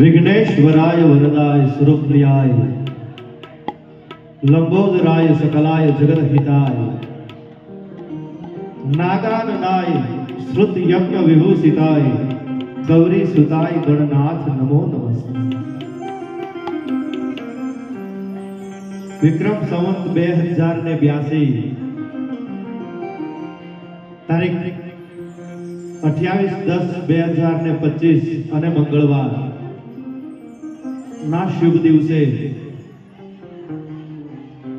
વિઘ્નેશ્વરાય વરદાય સુરપ્રિયાય લંબોદરાય સકલાય જગદહિતાય નાગાનનાય શ્રુત યજ્ઞ વિભૂષિતાય ગૌરી સુતાય ગણનાથ નમો નમસ્તે વિક્રમ સંવત બે હજાર ને બ્યાસી તારીખ અઠ્યાવીસ દસ બે હજાર ને પચીસ અને મંગળવાર ના શુભ દિવસે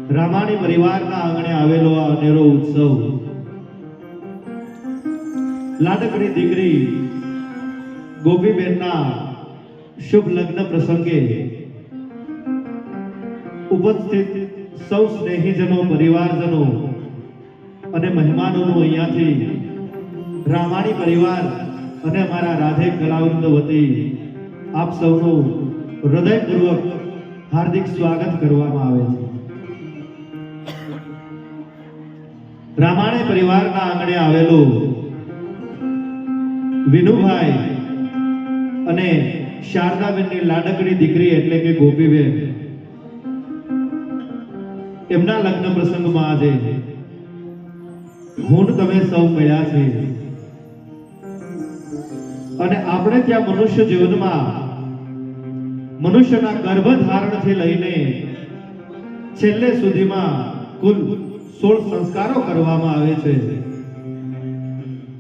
રામાણી પરિવારના આંગણે આવેલો આ અનેરો ઉત્સવ. લાડકડી દીકરી ગોપીબેનના શુભ લગ્ન પ્રસંગે ઉપસ્થિત સૌ સ્નેહીજનો, પરિવારજનો અને મહેમાનોનું અહીંયાથી રામાણી પરિવાર અને અમારા રાધે કલાવૃંદ વતી આપ સૌનું હૃદયપૂર્વક હાર્દિક સ્વાગત કરવામાં આવે છે. રામાણે પરિવારના આંગણે આવેલું વિનુભાઈ અને શારદાબેનની લાડકડી દીકરી એટલે કે ગોપીબેન, એમના લગ્ન પ્રસંગમાં આજે હું તમે સૌ મળ્યા છે અને આપણે ત્યાં મનુષ્ય જીવનમાં મનુષ્યના ગર્ભધારણથી લઈને છેલ્લે સુધીમાં કુલ સોળ સંસ્કારો કરવામાં આવે છે.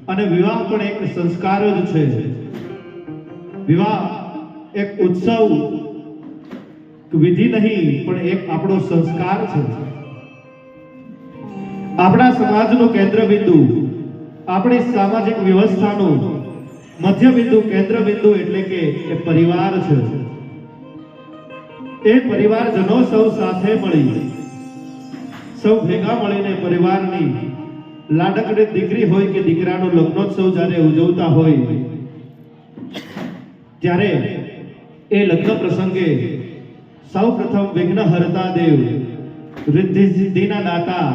અને વિવાહ પણ એક સંસ્કાર જ છે. વિવાહ એક ઉત્સવ, વિધિ નહીં, પણ એક આપણો સંસ્કાર છે. આપણા સમાજનું કેન્દ્ર બિંદુ આપણી સામાજિક વ્યવસ્થાનું મધ્ય બિંદુ કેન્દ્ર બિંદુ એટલે કે પરિવાર છે. એ પરિવારજનો સૌ સાથે મળી સૌ ભેગા મળીને પરિવારની લાડકડે દીકરી હોય કે દીકરાનો લગ્નોત્સવ જ્યારે ઉજવતા હોય, ત્યારે એ લગ્ન પ્રસંગે સૌ પ્રથમ વિઘ્નહર્તા દેવ રિદ્ધિ સિદ્ધિના દાતા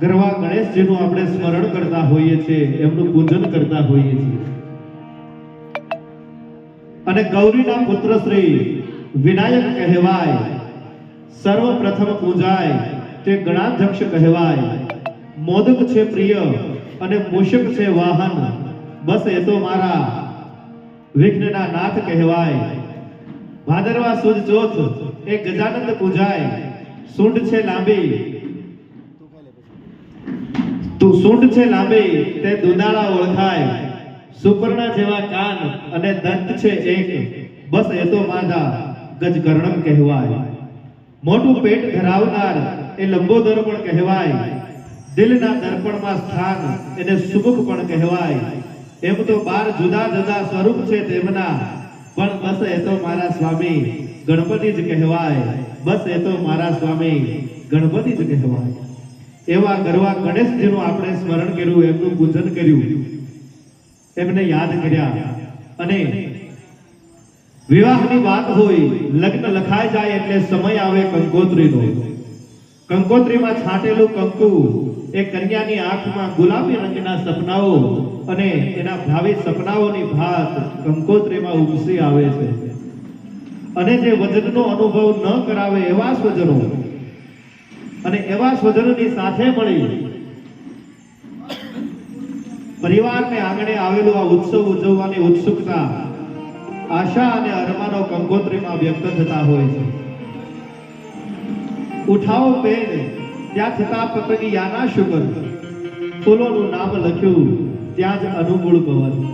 ગરવા ગણેશજીનું આપણે સ્મરણ કરતા હોઈએ છીએ, એમનું પૂજન કરતા હોઈએ છીએ. અને ગૌરીના પુત્ર શ્રી વિનાયક કહેવાય, સર્વપ્રથમ પૂજાય તે ગણાધ્યક્ષ કહેવાય. મોદક છે પ્રિય અને મૂષક છે વાહન. બસ એ તો મારા વિઘ્નના નાથ કહેવાય. ભાદરવા સુદ ચોથ એ ગજાનંદ પૂજાય. સૂંઢ છે લાંબી. તું સૂંઢ છે લાંબી તે દુદાળા ઓળખાય. સુપર્ણા જેવા કાન અને દંત છે એક. બસ એ તો માધા ગજકર્ણક કહેવાય. મોટું પેટ ધરાવનાર એ લંબોદર પણ કહેવાય. દિલના દર્પણમાં સ્થાન એને સુમુખ પણ કહેવાય. એમ તો બાર જુદા જુદા સ્વરૂપ છે તેમના. પણ બસ એ તો મારા સ્વામી, ગણપતિ જ કહેવાય. બસ એ તો મારા સ્વામી, ગણપતિ જ કહેવાય. એવા ગરવા ગણેશજીનું આપણે સ્મરણ કર્યું, એમનું પૂજન કર્યું. એમને યાદ કર્યા. અને વિવાહની વાત હોય, લગ્ન લખાઈ જાય એટલે સમય આવે કંકોત્રીનો. કંકોત્રીમાં છાંટેલું કંકુ એ કન્યાની આંખમાં ગુલાબી રંગના સપનાઓ અને એના ભાવિ સપનાઓની ભાત કંકોત્રીમાં ઉપસી આવે છે. અને જે વજનનો અનુભવ ન કરાવે એવા સ્વજનો અને એવા સ્વજનોની સાથે મળી પરિવારને આંગણે આવેલો આ ઉત્સવ ઉજવવાની ઉત્સુકતા આશા અને અરમાનો કંકોત્રીમાં વ્યક્ત થતા હોય છે. ઉઠાવો બેન, ત્યાં થતા પતંગી યાના શુગર ફૂલોનું નામ લખ્યું, ત્યાં જ અનુકૂળ પવન.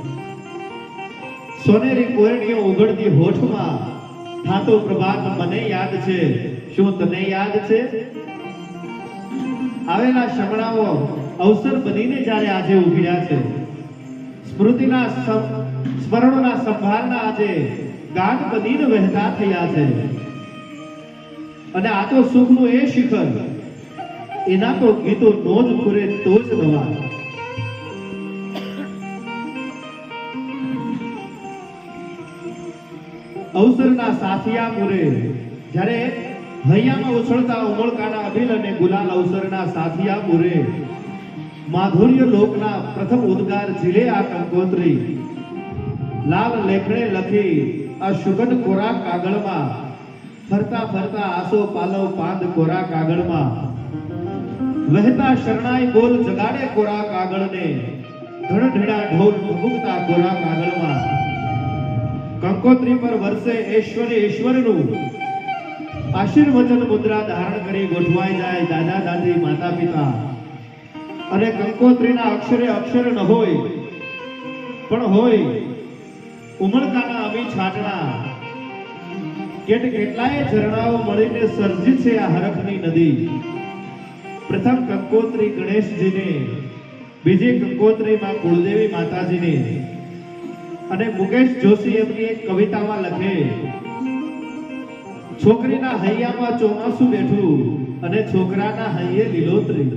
સોનેરી કોરણીઓ ઉગડતી હોઠમાં, થાતો પ્રભાત, મને યાદ છે. શું તને યાદ છે? આવેલા શમણાઓ અવસર બનીને જ્યારે આજે ઉભર્યા છે. સ્મૃતિના સમ- સ્મરણોના સંભારના આજે ગાઢ વહેતા થયા છે. અને આ તો સુખનું એ શિખર, એના તો ગીતો નો જ પૂરે તો જ નવા અવસરના સાથિયા પૂરે જ્યારે હૈયામાં ઉછળતા ઉમળકાના અભિલ અને ગુલાલ અવસરના સાથિયા પૂરે માધુર્ય લોકના પ્રથમ ઉદ્ગાર ઝીલે આ કંકોત્રી લાલ લેખણે લખી, આ સુગંધ કોરા કાગળમાં. ફરતા ફરતા આસો પાલવ પાંદ કોરા કાગળમાં. વહેતા શરણાઈ બોલ જગાડે કોરા કાગળને. ધડધડા ઢોલ ભૂગતા કોરા કાગળમાં. કંકોત્રી પર વર્ષે ઐશ્વર્ય ઈશ્વરનું. આશીર્વચન મુદ્રા ધારણ કરી ગોઠવાઈ જાય દાદા દાદી માતા પિતા. અને કંકોત્રીના અક્ષરે અક્ષર ન હોય, પણ હોય. ઉમળકાના અમી છાટણા. કેટ કેટલાય ઝરણાઓ મળીને સર્જી છે આ હરખની નદી. પ્રથમ કંકોત્રી ગણેશજીને, બીજી કંકોત્રીમાં કુળદેવી માતાજીને અને મુકેશ જોશી એમની એક કવિતામાં લખે, છોકરીના હૈયામાં ચોમાસું બેઠું અને છોકરાના હૈયે લીલોતરી.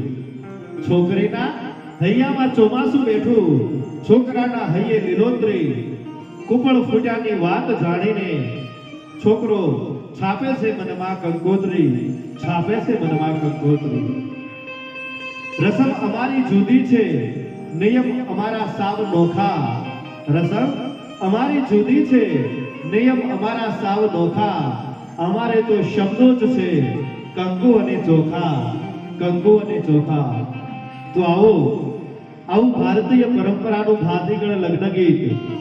છોકરીના હૈયામાં ચોમાસું બેઠું, છોકરાના હૈયે લીલોતરી. કુપળ ફૂટ્યાની વાત જાણીને છોકરો છાપે છે મનમાં કંકોત્રી, છાપે છે મનમાં કંકોત્રી. રસમ અમારી જુદી છે, નિયમ અમારા સાવ નોખા. રસમ અમારી જુદી છે, નિયમ અમારા સાવ નોખા. અમારે તો શબ્દો જ છે, કંકુ અને ચોખા, કંકુ અને ચોખા. તો આવો, આવું ભારતીય પરંપરાનું ભાતીગળ લગ્ન ગીત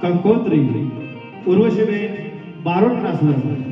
કંકોત્રી ઉર્વશીબેન બારોટના સ્વરમાં